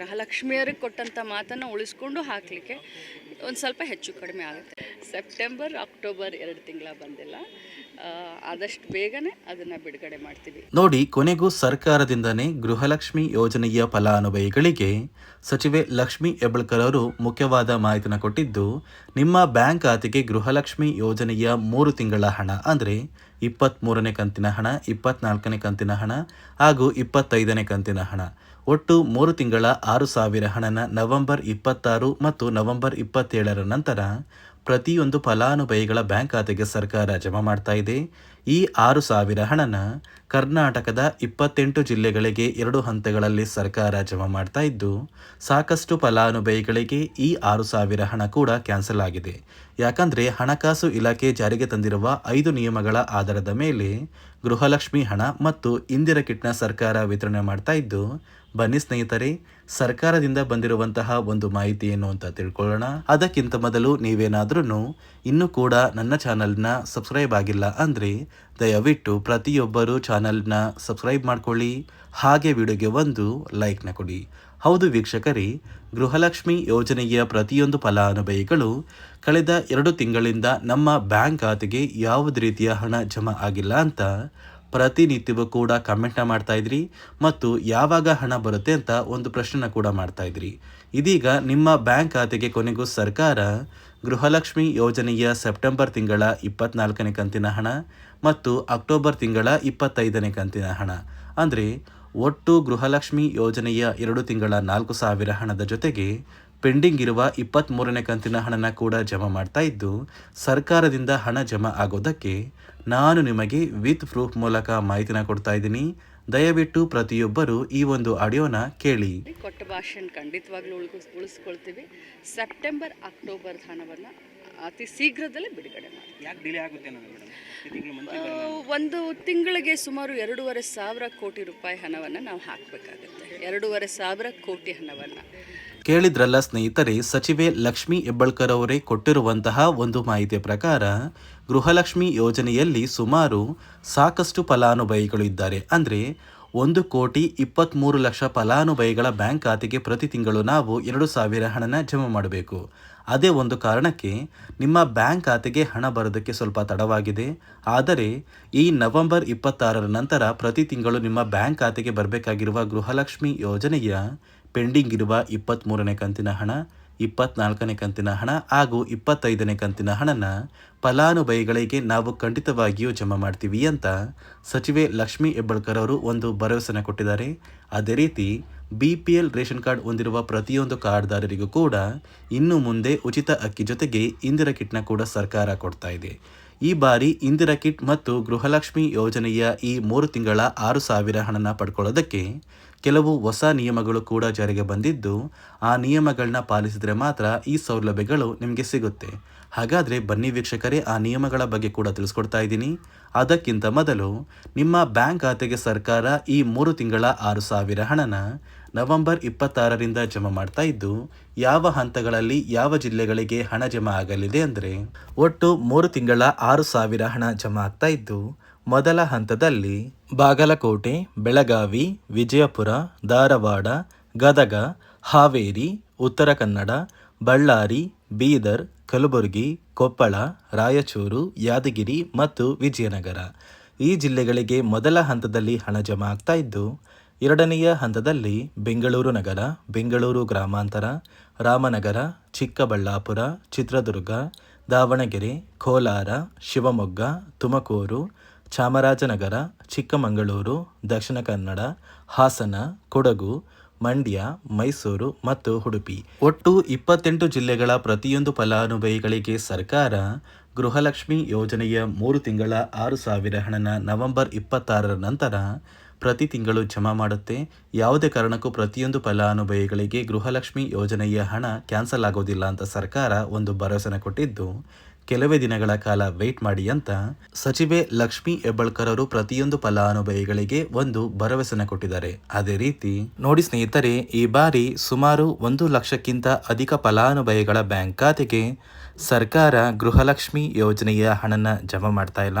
ಗೃಹಲಕ್ಷ್ಮಿಯರಿಗೆ ಕೊಟ್ಟಂಥ ಮಾತನ್ನು ಉಳಿಸ್ಕೊಂಡು ಹಾಕಲಿಕ್ಕೆ ಒಂದು ಸ್ವಲ್ಪ ಹೆಚ್ಚು ಕಡಿಮೆ ಆಗುತ್ತೆ. ಸೆಪ್ಟೆಂಬರ್ ಅಕ್ಟೋಬರ್ ಎರಡು ತಿಂಗಳ ಬಂದಿಲ್ಲ. ಆದಷ್ಟು ಬೇಗನೆ ಅದನ್ನ ಬಿಡುಗಡೆ ಮಾಡ್ತೀವಿ. ನೋಡಿ, ಕೊನೆಗೂ ಸರ್ಕಾರದಿಂದನೇ ಗೃಹಲಕ್ಷ್ಮಿ ಯೋಜನೆಯ ಫಲಾನುಭವಿಗಳಿಗೆ ಸಚಿವೆ ಲಕ್ಷ್ಮಿ ಹೆಬ್ಬಳ್ಕರ್ ಅವರು ಮುಖ್ಯವಾದ ಮಾಹಿತಿನ ಕೊಟ್ಟಿದ್ದು, ನಿಮ್ಮ ಬ್ಯಾಂಕ್ ಖಾತೆಗೆ ಗೃಹಲಕ್ಷ್ಮಿ ಯೋಜನೆಯ ಮೂರು ತಿಂಗಳ ಹಣ, ಅಂದರೆ ಇಪ್ಪತ್ತ್ಮೂರನೇ ಕಂತಿನ ಹಣ, ಇಪ್ಪತ್ನಾಲ್ಕನೇ ಕಂತಿನ ಹಣ ಹಾಗೂ ಇಪ್ಪತ್ತೈದನೇ ಕಂತಿನ ಹಣ. ಒಟ್ಟು ಮೂರು ತಿಂಗಳ ಆರು ಸಾವಿರ ಹಣನ ನವೆಂಬರ್ ಇಪ್ಪತ್ತಾರು ಮತ್ತು ನವೆಂಬರ್ ಇಪ್ಪತ್ತೇಳರ ನಂತರ ಪ್ರತಿಯೊಂದು ಫಲಾನುಭವಿಗಳ ಬ್ಯಾಂಕ್ ಖಾತೆಗೆ ಸರ್ಕಾರ ಜಮಾ ಮಾಡ್ತಾ ಇದೆ. ಈ ಆರು ಸಾವಿರ ಹಣನ ಕರ್ನಾಟಕದ ಇಪ್ಪತ್ತೆಂಟು ಜಿಲ್ಲೆಗಳಿಗೆ ಎರಡು ಹಂತಗಳಲ್ಲಿ ಸರ್ಕಾರ ಜಮಾ ಮಾಡ್ತಾ ಇದ್ದು, ಸಾಕಷ್ಟು ಫಲಾನುಭವಿಗಳಿಗೆ ಈ ಆರು ಸಾವಿರ ಹಣ ಕೂಡ ಕ್ಯಾನ್ಸಲ್ ಆಗಿದೆ. ಯಾಕಂದರೆ ಹಣಕಾಸು ಇಲಾಖೆ ಜಾರಿಗೆ ತಂದಿರುವ ಐದು ನಿಯಮಗಳ ಆಧಾರದ ಮೇಲೆ ಗೃಹಲಕ್ಷ್ಮಿ ಹಣ ಮತ್ತು ಇಂದಿರ ಕಿಟ್ನ ಸರ್ಕಾರ ವಿತರಣೆ ಮಾಡ್ತಾ ಇದ್ದು, ಬನ್ನಿ ಸ್ನೇಹಿತರೆ ಸರ್ಕಾರದಿಂದ ಬಂದಿರುವಂತಹ ಒಂದು ಮಾಹಿತಿ ಏನು ಅಂತ ತಿಳ್ಕೊಳ್ಳೋಣ. ಅದಕ್ಕಿಂತ ಮೊದಲು ನೀವೇನಾದ್ರೂ ಇನ್ನೂ ಕೂಡ ನನ್ನ ಚಾನಲ್ನ ಸಬ್ಸ್ಕ್ರೈಬ್ ಆಗಿಲ್ಲ ಅಂದರೆ ದಯವಿಟ್ಟು ಪ್ರತಿಯೊಬ್ಬರು ಚಾನಲ್ನ ಸಬ್ಸ್ಕ್ರೈಬ್ ಮಾಡ್ಕೊಳ್ಳಿ. ಹಾಗೆ ವಿಡಿಯೋಗೆ ಒಂದು ಲೈಕ್ನ ಕೊಡಿ. ಹೌದು ವೀಕ್ಷಕರೇ, ಗೃಹಲಕ್ಷ್ಮಿ ಯೋಜನೆಯ ಪ್ರತಿಯೊಂದು ಫಲಾನುಭವಿಗಳು ಕಳೆದ ಎರಡು ತಿಂಗಳಿಂದ ನಮ್ಮ ಬ್ಯಾಂಕ್ ಖಾತೆಗೆ ಯಾವುದೇ ರೀತಿಯ ಹಣ ಜಮಾ ಆಗಿಲ್ಲ ಅಂತ ಪ್ರತಿನಿತ್ಯವೂ ಕೂಡ ಕಮೆಂಟ್ನ ಮಾಡ್ತಾ ಇದ್ರಿ ಮತ್ತು ಯಾವಾಗ ಹಣ ಬರುತ್ತೆ ಅಂತ ಒಂದು ಪ್ರಶ್ನೆನ ಕೂಡ ಮಾಡ್ತಾ ಇದ್ರಿ. ಇದೀಗ ನಿಮ್ಮ ಬ್ಯಾಂಕ್ ಖಾತೆಗೆ ಕೊನೆಗೂ ಸರ್ಕಾರ ಗೃಹಲಕ್ಷ್ಮಿ ಯೋಜನೆಯ ಸೆಪ್ಟೆಂಬರ್ ತಿಂಗಳ ಇಪ್ಪತ್ನಾಲ್ಕನೇ ಕಂತಿನ ಹಣ ಮತ್ತು ಅಕ್ಟೋಬರ್ ತಿಂಗಳ ಇಪ್ಪತ್ತೈದನೇ ಕಂತಿನ ಹಣ. ಅಂದರೆ ಒಟ್ಟು ಗೃಹಲಕ್ಷ್ಮಿ ಯೋಜನೆಯ ಎರಡು ತಿಂಗಳ ನಾಲ್ಕು ಸಾವಿರ ಹಣದ ಜೊತೆಗೆ ಪೆಂಡಿಂಗ್ ಇರುವ ಇಪ್ಪತ್ತ್ಮೂರನೇ ಕಂತಿನ ಹಣನ ಕೂಡ ಜಮಾ ಮಾಡ್ತಾ ಇದ್ದು ಸರ್ಕಾರದಿಂದ ಹಣ ಜಮಾ ಆಗೋದಕ್ಕೆ ನಾನು ನಿಮಗೆ ವಿತ್ ಪ್ರೂಫ್ ಮೂಲಕ ಮಾಹಿತಿನ ಕೊಡ್ತಾ ಇದ್ದೀನಿ. ದಯವಿಟ್ಟು ಪ್ರತಿಯೊಬ್ಬರು ಈ ಒಂದು ಆಡಿಯೋನ ಕೇಳಿ. ಕೊಟ್ಟ ಭಾಷೆನ ಖಂಡಿತವಾಗ್ಲೂ ಉಳಿಸ್ ಉಳಿಸ್ಕೊಳ್ತೀವಿ. ಸೆಪ್ಟೆಂಬರ್ ಅಕ್ಟೋಬರ್ ಹಣವನ್ನು ಅತಿ ಶೀಘ್ರದಲ್ಲೇ ಬಿಡುಗಡೆ ಮಾಡಿ ಒಂದು ತಿಂಗಳಿಗೆ ಸುಮಾರು ಎರಡೂವರೆ ಸಾವಿರ ಕೋಟಿ ರೂಪಾಯಿ ಹಣವನ್ನು ನಾವು ಹಾಕಬೇಕಾಗುತ್ತೆ. ಎರಡೂವರೆ ಸಾವಿರ ಕೋಟಿ ಹಣವನ್ನು. ಕೇಳಿದ್ರಲ್ಲ ಸ್ನೇಹಿತರೆ, ಸಚಿವೆ ಲಕ್ಷ್ಮಿ ಹೆಬ್ಬಳ್ಕರ್ ಅವರೇ ಕೊಟ್ಟಿರುವಂತಹ ಒಂದು ಮಾಹಿತಿಯ ಪ್ರಕಾರ, ಗೃಹಲಕ್ಷ್ಮಿ ಯೋಜನೆಯಲ್ಲಿ ಸುಮಾರು ಸಾಕಷ್ಟು ಫಲಾನುಭವಿಗಳು ಇದ್ದಾರೆ. ಅಂದರೆ ಒಂದು ಕೋಟಿ ಇಪ್ಪತ್ತ್ಮೂರು ಲಕ್ಷ ಫಲಾನುಭವಿಗಳ ಬ್ಯಾಂಕ್ ಖಾತೆಗೆ ಪ್ರತಿ ತಿಂಗಳು ನಾವು ಎರಡು ಸಾವಿರ ಹಣನ ಜಮಾ ಮಾಡಬೇಕು. ಅದೇ ಒಂದು ಕಾರಣಕ್ಕೆ ನಿಮ್ಮ ಬ್ಯಾಂಕ್ ಖಾತೆಗೆ ಹಣ ಬರೋದಕ್ಕೆ ಸ್ವಲ್ಪ ತಡವಾಗಿದೆ. ಆದರೆ ಈ ನವೆಂಬರ್ ಇಪ್ಪತ್ತಾರರ ನಂತರ ಪ್ರತಿ ತಿಂಗಳು ನಿಮ್ಮ ಬ್ಯಾಂಕ್ ಖಾತೆಗೆ ಬರಬೇಕಾಗಿರುವ ಗೃಹಲಕ್ಷ್ಮಿ ಯೋಜನೆಯ ಪೆಂಡಿಂಗ್ ಇರುವ ಇಪ್ಪತ್ತ್ಮೂರನೇ ಕಂತಿನ ಹಣ ಇಪ್ಪತ್ನಾಲ್ಕನೇ ಕಂತಿನ ಹಣ ಹಾಗೂ ಇಪ್ಪತ್ತೈದನೇ ಕಂತಿನ ಹಣನ ಫಲಾನುಭವಿಗಳಿಗೆ ನಾವು ಖಂಡಿತವಾಗಿಯೂ ಜಮಾ ಮಾಡ್ತೀವಿ ಅಂತ ಸಚಿವೆ ಲಕ್ಷ್ಮಿ ಹೆಬ್ಬಳ್ಕರ್ ಅವರು ಒಂದು ಭರವಸೆನ ಕೊಟ್ಟಿದ್ದಾರೆ. ಅದೇ ರೀತಿ B P L ration card ಹೊಂದಿರುವ ಪ್ರತಿಯೊಂದು ಕಾರ್ಡ್ದಾರರಿಗೂ ಕೂಡ ಇನ್ನು ಮುಂದೆ ಉಚಿತ ಅಕ್ಕಿ ಜೊತೆಗೆ ಇಂದಿರ ಕಿಟ್ನ ಕೂಡ ಸರ್ಕಾರ ಕೊಡ್ತಾ ಇದೆ. ಈ ಬಾರಿ ಇಂದಿರಾ ಕಿಟ್ ಮತ್ತು ಗೃಹಲಕ್ಷ್ಮಿ ಯೋಜನೆಯ ಈ ಮೂರು ತಿಂಗಳ ಆರು ಸಾವಿರ ಹಣನ ಪಡ್ಕೊಳ್ಳೋದಕ್ಕೆ ಕೆಲವು ಹೊಸ ನಿಯಮಗಳು ಕೂಡ ಜಾರಿಗೆ ಬಂದಿದ್ದು, ಆ ನಿಯಮಗಳನ್ನ ಪಾಲಿಸಿದರೆ ಮಾತ್ರ ಈ ಸೌಲಭ್ಯಗಳು ನಿಮಗೆ ಸಿಗುತ್ತೆ. ಹಾಗಾದರೆ ಬನ್ನಿ ವೀಕ್ಷಕರೇ, ಆ ನಿಯಮಗಳ ಬಗ್ಗೆ ಕೂಡ ತಿಳಿಸ್ಕೊಡ್ತಾ ಇದ್ದೀನಿ. ಅದಕ್ಕಿಂತ ಮೊದಲು ನಿಮ್ಮ ಬ್ಯಾಂಕ್ ಖಾತೆಗೆ ಸರ್ಕಾರ ಈ ಮೂರು ತಿಂಗಳ ಆರು ಸಾವಿರ ಹಣನ ನವೆಂಬರ್ ಇಪ್ಪತ್ತಾರರಿಂದ ಜಮಾ ಮಾಡ್ತಾ ಇದ್ದು, ಯಾವ ಹಂತಗಳಲ್ಲಿ ಯಾವ ಜಿಲ್ಲೆಗಳಿಗೆ ಹಣ ಜಮಾ ಆಗಲಿದೆ ಅಂದರೆ, ಒಟ್ಟು ಮೂರು ತಿಂಗಳ ಆರು ಸಾವಿರ ಹಣ ಜಮಾ ಆಗ್ತಾ ಇದ್ದು, ಮೊದಲ ಹಂತದಲ್ಲಿ ಬಾಗಲಕೋಟೆ, ಬೆಳಗಾವಿ, ವಿಜಯಪುರ, ಧಾರವಾಡ, ಗದಗ, ಹಾವೇರಿ, ಉತ್ತರ ಕನ್ನಡ, ಬಳ್ಳಾರಿ, ಬೀದರ್, ಕಲಬುರಗಿ, ಕೊಪ್ಪಳ, ರಾಯಚೂರು, ಯಾದಗಿರಿ ಮತ್ತು ವಿಜಯನಗರ. ಈ ಜಿಲ್ಲೆಗಳಿಗೆ ಮೊದಲ ಹಂತದಲ್ಲಿ ಹಣ ಜಮಾ ಆಗ್ತಾ ಇದ್ದು ಎರಡನೆಯ ಹಂತದಲ್ಲಿ ಬೆಂಗಳೂರು ನಗರ, ಬೆಂಗಳೂರು ಗ್ರಾಮಾಂತರ, ರಾಮನಗರ, ಚಿಕ್ಕಬಳ್ಳಾಪುರ, ಚಿತ್ರದುರ್ಗ, ದಾವಣಗೆರೆ, ಕೋಲಾರ, ಶಿವಮೊಗ್ಗ, ತುಮಕೂರು, ಚಾಮರಾಜನಗರ, ಚಿಕ್ಕಮಗಳೂರು, ದಕ್ಷಿಣ ಕನ್ನಡ, ಹಾಸನ, ಕೊಡಗು, ಮಂಡ್ಯ, ಮೈಸೂರು ಮತ್ತು ಉಡುಪಿ. ಒಟ್ಟು ಇಪ್ಪತ್ತೆಂಟು ಜಿಲ್ಲೆಗಳ ಪ್ರತಿಯೊಂದು ಫಲಾನುಭವಿಗಳಿಗೆ ಸರ್ಕಾರ ಗೃಹಲಕ್ಷ್ಮಿ ಯೋಜನೆಯ ಮೂರು ತಿಂಗಳ ಆರು ಸಾವಿರ ಹಣನ ನವೆಂಬರ್ ಇಪ್ಪತ್ತಾರರ ನಂತರ ಪ್ರತಿ ತಿಂಗಳು ಜಮಾ ಮಾಡುತ್ತೆ. ಯಾವುದೇ ಕಾರಣಕ್ಕೂ ಪ್ರತಿಯೊಂದು ಫಲಾನುಭವಿಗಳಿಗೆ ಗೃಹಲಕ್ಷ್ಮಿ ಯೋಜನೆಯ ಹಣ ಕ್ಯಾನ್ಸಲ್ ಆಗೋದಿಲ್ಲ ಅಂತ ಸರ್ಕಾರ ಒಂದು ಭರವಸೆನ ಕೊಟ್ಟಿದ್ದು. ಕೆಲವೇ ದಿನಗಳ ಕಾಲ ವೆಯ್ಟ್ ಮಾಡಿ ಅಂತ ಸಚಿವೆ ಲಕ್ಷ್ಮಿ ಹೆಬ್ಬಳ್ಕರ್ ಅವರು ಪ್ರತಿಯೊಂದು ಫಲಾನುಭವಿಗಳಿಗೆ ಒಂದು ಭರವಸೆನ ಕೊಟ್ಟಿದ್ದಾರೆ. ಅದೇ ರೀತಿ ನೋಡಿ ಸ್ನೇಹಿತರೆ, ಈ ಬಾರಿ ಸುಮಾರು ಒಂದು ಲಕ್ಷಕ್ಕಿಂತ ಅಧಿಕ ಫಲಾನುಭವಿಗಳ ಬ್ಯಾಂಕ್ ಖಾತೆಗೆ ಸರ್ಕಾರ ಗೃಹಲಕ್ಷ್ಮಿ ಯೋಜನೆಯ ಹಣನ ಜಮಾ ಮಾಡ್ತಾ ಇಲ್ಲ.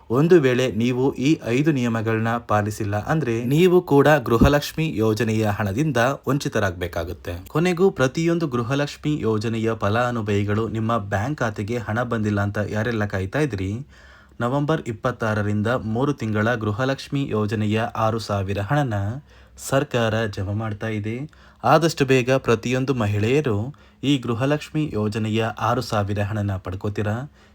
ಒಂದು ವೇಳೆ ನೀವು ಈ ಐದು ನಿಯಮಗಳನ್ನ ಪಾಲಿಸಿಲ್ಲ ಅಂದ್ರೆ ನೀವು ಕೂಡ ಗೃಹಲಕ್ಷ್ಮಿ ಯೋಜನೆಯ ಹಣದಿಂದ ವಂಚಿತರಾಗಬೇಕಾಗುತ್ತೆ. ಕೊನೆಗೂ ಪ್ರತಿಯೊಂದು ಗೃಹಲಕ್ಷ್ಮಿ ಯೋಜನೆಯ ಫಲಾನುಭವಿಗಳು ನಿಮ್ಮ ಬ್ಯಾಂಕ್ ಖಾತೆಗೆ ಹಣ ಬಂದಿಲ್ಲ ಅಂತ ಯಾರೆಲ್ಲ ಕಾಯ್ತಾ ಇದ್ರಿ? ನವೆಂಬರ್ ಇಪ್ಪತ್ತಾರರಿಂದ ಮೂರು ತಿಂಗಳ ಗೃಹಲಕ್ಷ್ಮಿ ಯೋಜನೆಯ ಆರು ಸಾವಿರ ಹಣನ ಸರ್ಕಾರ ಜಮಾ ಮಾಡ್ತಾ ಇದೆ. ಆದಷ್ಟು ಬೇಗ ಪ್ರತಿಯೊಂದು ಮಹಿಳೆಯರು ಈ ಗೃಹಲಕ್ಷ್ಮಿ ಯೋಜನೆಯ ಆರು ಸಾವಿರ ಹಣನ ಪಡ್ಕೋತೀರಾ?